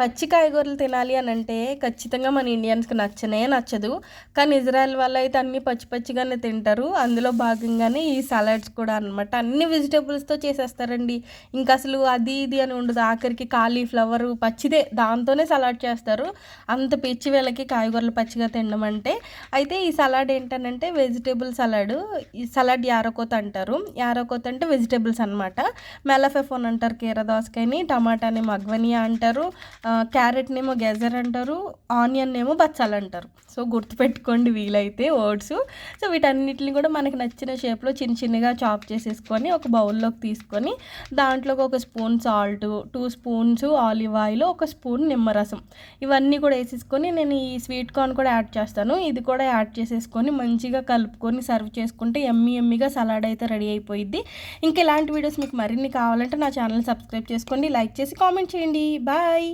పచ్చి కాయగూరలు తినాలి అని అంటే ఖచ్చితంగా మన ఇండియన్స్కి నచ్చనే నచ్చదు. కానీ ఇజ్రాయెల్ వాళ్ళు అయితే అన్నీ పచ్చి పచ్చిగానే తింటారు. అందులో భాగంగానే ఈ సలాడ్స్ కూడా అనమాట అన్ని వెజిటేబుల్స్తో చేసేస్తారండి. ఇంకా అసలు అది ఇది అని ఉండదు. ఆఖరికి కాలీఫ్లవర్ పచ్చిదే దాంతోనే సలాడ్ చేస్తారు. అంత పిచ్చి వీళ్ళకి కాయగూరలు పచ్చిగా తినడం అంటే. అయితే ఈ సలాడ్ ఏంటనంటే వెజిటేబుల్ సలాడ్. ఈ సలాడ్ యారకోత అంటారు. యారకోత అంటే వెజిటేబుల్స్ అనమాట మెలఫెఫోన్ అంటారు కీర దోసకాయని టమాటాని మగ్వనియా అంటారు. క్యారెట్నేమో గెజర్ అంటారు ఆనియన్ ఏమో బచ్చాలు అంటారు. సో గుర్తుపెట్టుకోండి వీలైతే ఓట్స్ సో వీటన్నిటిని కూడా మనకి నచ్చిన షేప్లో చిన్న చిన్నగా చాప్ చేసేసుకొని ఒక బౌల్లోకి తీసుకొని దాంట్లోకి ఒక spoon salt two spoons olive oil ఒక స్పూన్ నిమ్మరసం. ఇవన్నీ కూడా వేసేసుకొని నేను ఈ స్వీట్ కార్న్ కూడా యాడ్ చేస్తాను. ఇది కూడా యాడ్ చేసేసుకొని మంచిగా కలుపుకొని సర్వ్ చేసుకుంటే ఎమ్మి ఎమ్మిగా సలాడ్ అయితే రెడీ అయిపోయింది ఇంకా ఇలాంటి వీడియోస్ మీకు మరిన్ని కావాలంటే నా ఛానల్ సబ్స్క్రైబ్ చేసుకోండి లైక్ చేసి కామెంట్ చేయండి. బాయ్!